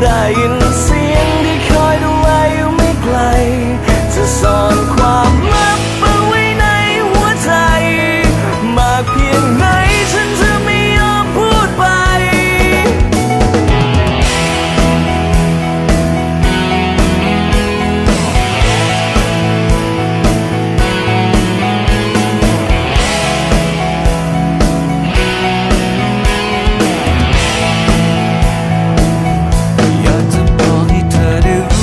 在云